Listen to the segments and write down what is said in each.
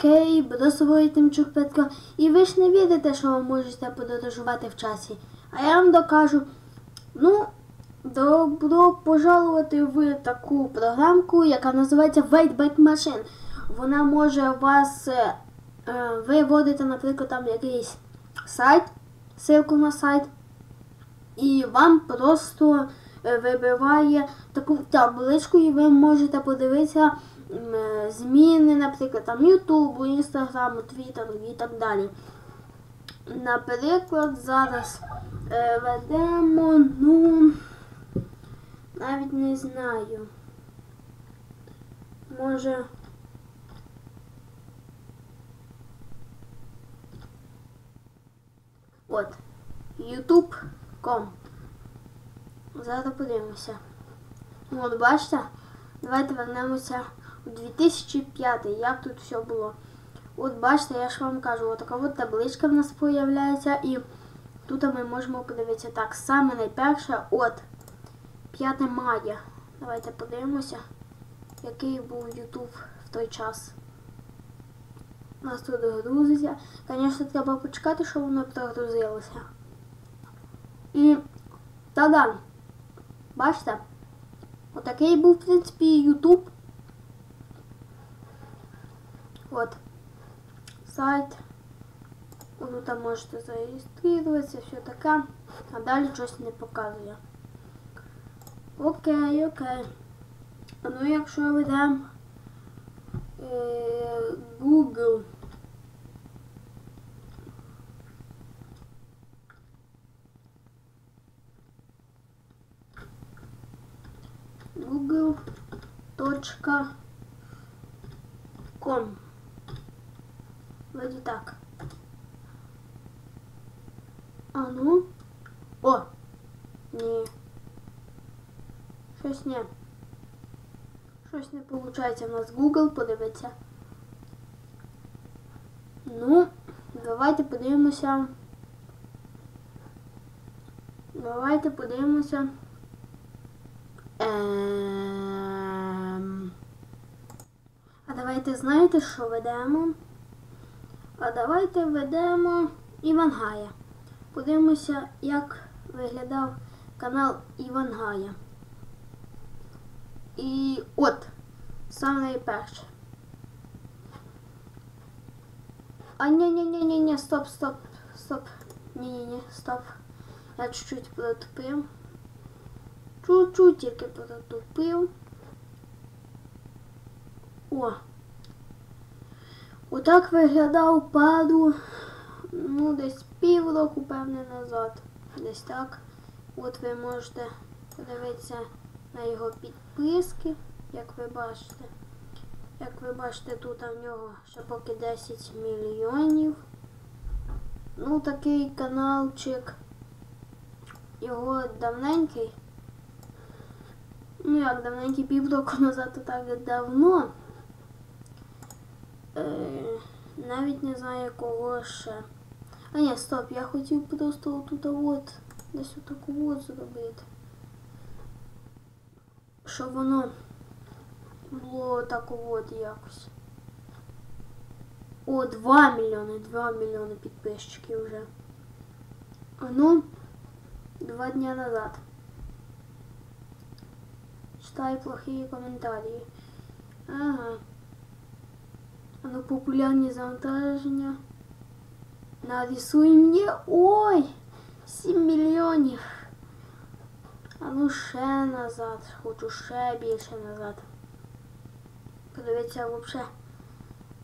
Хей, Бросової Тимчук Петко, і ви ж не вірите, що ви можете подорожувати в часі. А я вам докажу. Ну, добро пожалувати в таку програмку, яка називається Wayback Machine. Вона може вас е, е, ви вводите, наприклад, там якийсь сайт, ссылку на сайт, і вам просто е, вибиває таку табличку, і ви можете подивитися зміни, наприклад, там Ютубу, Інстаграму, Твіттеру і так далі. Наприклад, зараз е, ведемо, ну, навіть не знаю. Може. От. YouTube.com. Зараз подивимося. Ну, От бачите? Давайте вернемося 2005, як тут все було. От бачите, я ж вам кажу, от така от табличка в нас з'являється і тут ми можемо подивитися так. Саме найперше от 5 мая. Давайте подивимося, який був YouTube в той час. У нас тут грузиться. Звісно, треба почекати, щоб воно прогрузилося. І та-дам! Бачите? Отакий був, в принципі, YouTube. От. Сайт. Ви там можете зареєструватися, все таке. А далі щось не показує. Окей, окей. Ну якщо ведемо е, Google. google.com Вроде так. А ну. О! Ні. Щось не. Щось не виходить у нас Google, подивиться. Ну, давайте подивимося. Давайте подивимося. Ем... А давайте знаєте, що ведемо? А давайте введемо Івангая. Подивимося, як виглядав канал Івангая. І от, саме найперше. А ні ні ні ні ні стоп, стоп, стоп. Ні, ні, ні, стоп. Я чуть-чуть протупив. Чуть-чуть тільки протупив. О! Отак виглядав паду, ну, десь півроку, певне, назад. Десь так. От ви можете подивитися на його підписки, як ви бачите. Як ви бачите, тут в нього ще поки 10 мільйонів. Ну, такий каналчик. Його давненький. Ну як давненький півроку назад, то так давно. Е, навіть не знаю кого ще. А ні, стоп, я хотів просто отут от десь отаку от зробити. Щоб воно було так от якось. О, 2 мільйони, 2 мільйони підписчиків вже. А ну, два дня назад. Читай плохие коментарі. Ага. А ну популярні завантаження. Нарисуй мені. Ой! 7 мільйонів. А ну ще назад. Хочу ще більше назад. Подивіться взагалі.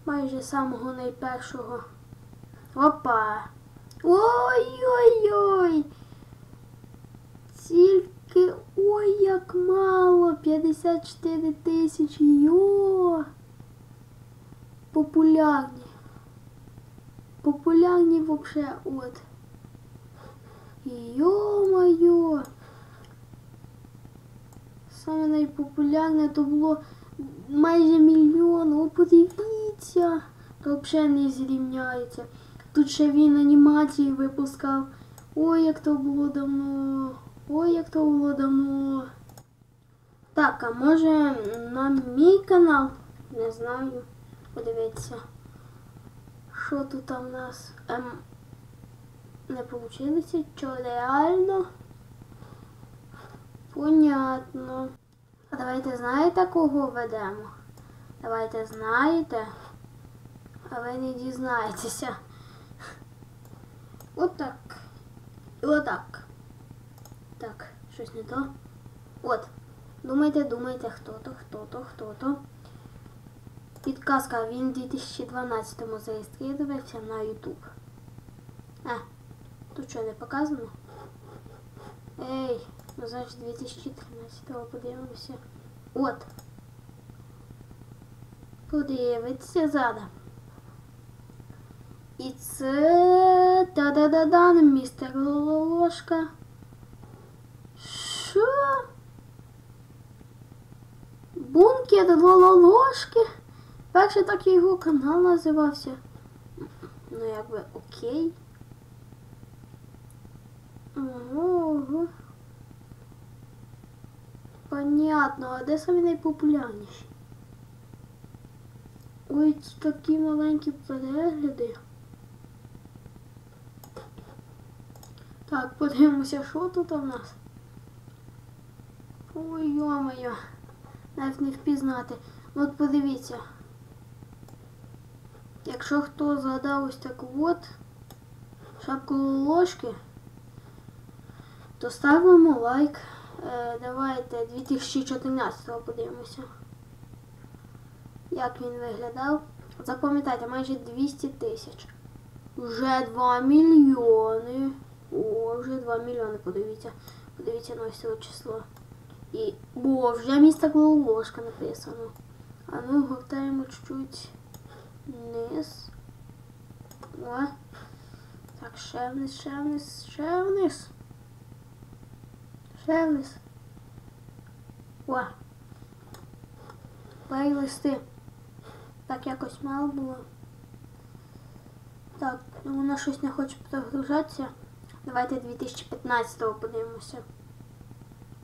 Майже самого найпершого. Опа! Ой-ой-ой! Тільки ой як мало! 54 тисячі. Йо! Популярні. Популярні вообще от. Йо-моє! Саме найпопулярне то було майже мільйон. О, подивіться! То взагалі не зрівняється. Тут ще він анімації випускав. Ой, як то було давно. Ой, як то було давно. Так, а може на мій канал? Не знаю. Подивіться. Що тут у нас? Ем, не получилося? Що реально? Понятно. А давайте знаєте, кого ведемо? Давайте знаєте. А ви не дізнаєтеся. Отак. І отак. Так, щось не то. От. Думайте, думайте, хто то, хто то, хто то. Підказка, він в 2012-му зареєструвався на YouTube. А, тут що не показано? Ей, ну значить 2013-го подивимося. От. Подивиться зараз. І це та-да-да-да, містер Лолошка. Що? Бункер Лолошки? Перше так його канал називався. Ну, якби окей. Ого. Понятно, а де самі найпопулярніші? Ой, ці такі маленькі перегляди. Так, подивимося, що тут у нас. Ой, йо-моє. Навіть не впізнати. От подивіться. Якщо хто згадав ось так от шапку ложки, то ставимо лайк. Е, давайте 2014-го подивимося. Як він виглядав. Запам'ятайте, майже 200 тисяч. Вже 2 мільйони. О, вже 2 мільйони, подивіться. Подивіться на ось це число. І... О, вже місто ложка написано. А ну, гортаємо чуть-чуть вниз. О. Так, ще вниз, ще вниз, ще вниз. Ще. Так якось мало було. Так, ну, воно щось не хоче прогружатися. Давайте 2015-го подивимося.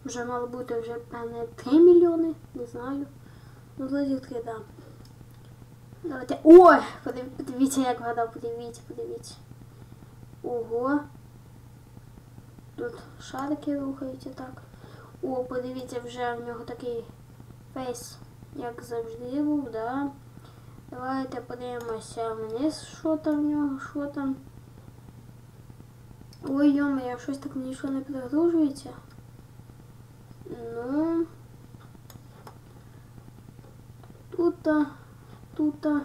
Вже мало бути вже певне 3 мільйони, не знаю. Ну, злодів 3, да. Давайте. Ой! Подив... Подивіться, як вгадав, подивіться, подивіться. Ого. Тут шарики рухаються так. О, подивіться, вже в нього такий фейс, як завжди був, да. Давайте подивимося вниз, що там в нього, що там. Ой, йома, щось так нічого не прогружується. Ну. Тут-то, тут-то,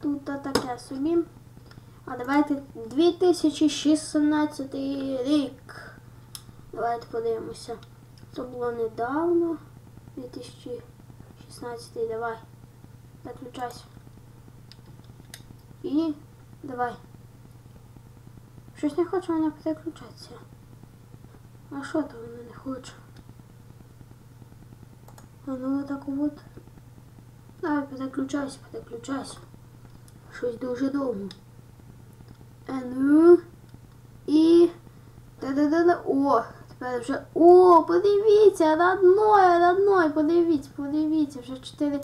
тут-то таке собі. А давайте 2016 рік. Давайте подивимося. Це було недавно. 2016 давай. Заключайся. І давай. Щось не хоче мене переключатися. А що то воно не хоче? А ну отак от. Давай переключайся, переключайся. Щось дуже довго. А ну. І. Та-да-да-да. О! Тепер вже... О, подивіться, родной, родной, подивіться, подивіться, вже 4,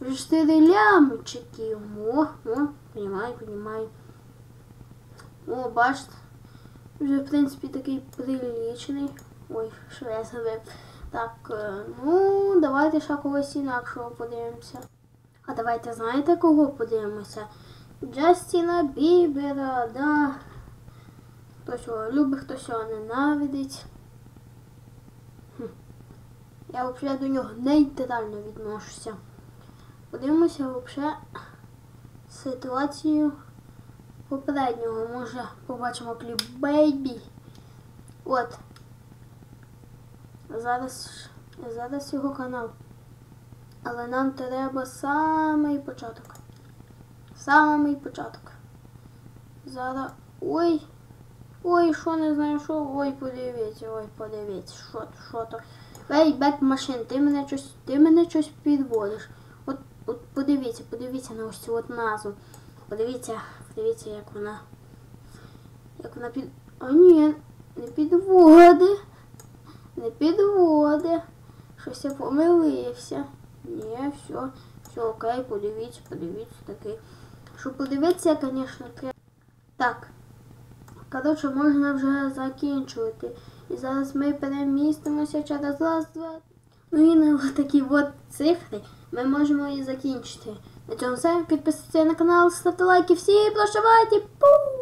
вже 4 лямчики. О, о, понімаю, понімаю. О, бачите. Вже, в принципі, такий приличний. Ой, що я зробив. Так, е, ну, давайте ще когось інакшого подивимося. А давайте знаєте, кого подивимося? Джастіна Бібера, да. Хтось його любить, хтось його ненавидить. Я взагалі до нього нейтрально відношуся. Подивимося взагалі ситуацію попереднього. Може побачимо кліп Бейбі. От. Зараз зараз його канал. Але нам треба самий початок. Самий початок. Зараз... Ой! Ой, що не знаю, що. Ой, подивіться, ой, подивіться, що то, що то. Ей, бек машин, ти мене щось, ти мене щось підводиш. От, от подивіться, подивіться на ось цю от назву. Подивіться, подивіться, як вона. Як вона під... О, ні, не підводи. Не підводи. Щось я помилився. Ні, все, все окей, подивіться, подивіться такий. Щоб подивитися, звісно, треба. Так. Коротше, можна вже закінчувати. І зараз ми перемістимося через раз, два. Ну і на такі от цифри ми можемо і закінчити. На цьому все. Підписуйтесь на канал, ставте лайки. Всі прощавайте. Пу!